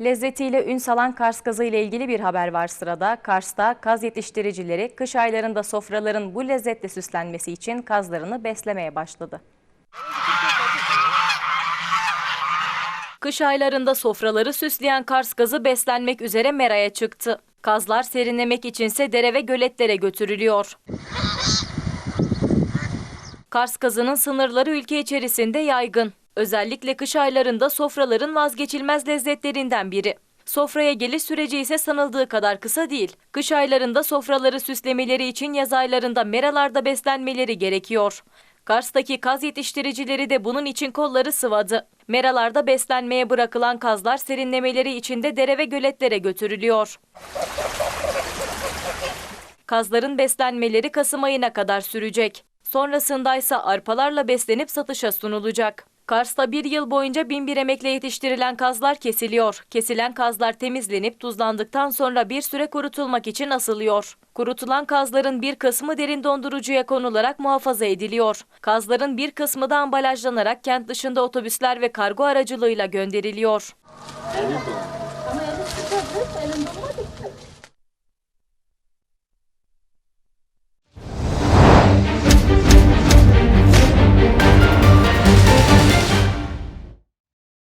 Lezzetiyle ün salan Kars gazı ile ilgili bir haber var sırada. Kars'ta kaz yetiştiricileri kış aylarında sofraların bu lezzetle süslenmesi için kazlarını beslemeye başladı. Kış aylarında sofraları süsleyen Kars gazı beslenmek üzere meraya çıktı. Kazlar serinlemek içinse dere ve göletlere götürülüyor. Kars gazının sınırları ülke içerisinde yaygın. Özellikle kış aylarında sofraların vazgeçilmez lezzetlerinden biri. Sofraya geliş süreci ise sanıldığı kadar kısa değil. Kış aylarında sofraları süslemeleri için yaz aylarında meralarda beslenmeleri gerekiyor. Kars'taki kaz yetiştiricileri de bunun için kolları sıvadı. Meralarda beslenmeye bırakılan kazlar serinlemeleri için de dere ve göletlere götürülüyor. Kazların beslenmeleri Kasım ayına kadar sürecek. Sonrasında ise arpalarla beslenip satışa sunulacak. Kars'ta bir yıl boyunca bin bir emekle yetiştirilen kazlar kesiliyor. Kesilen kazlar temizlenip tuzlandıktan sonra bir süre kurutulmak için asılıyor. Kurutulan kazların bir kısmı derin dondurucuya konularak muhafaza ediliyor. Kazların bir kısmı da ambalajlanarak kent dışında otobüsler ve kargo aracılığıyla gönderiliyor.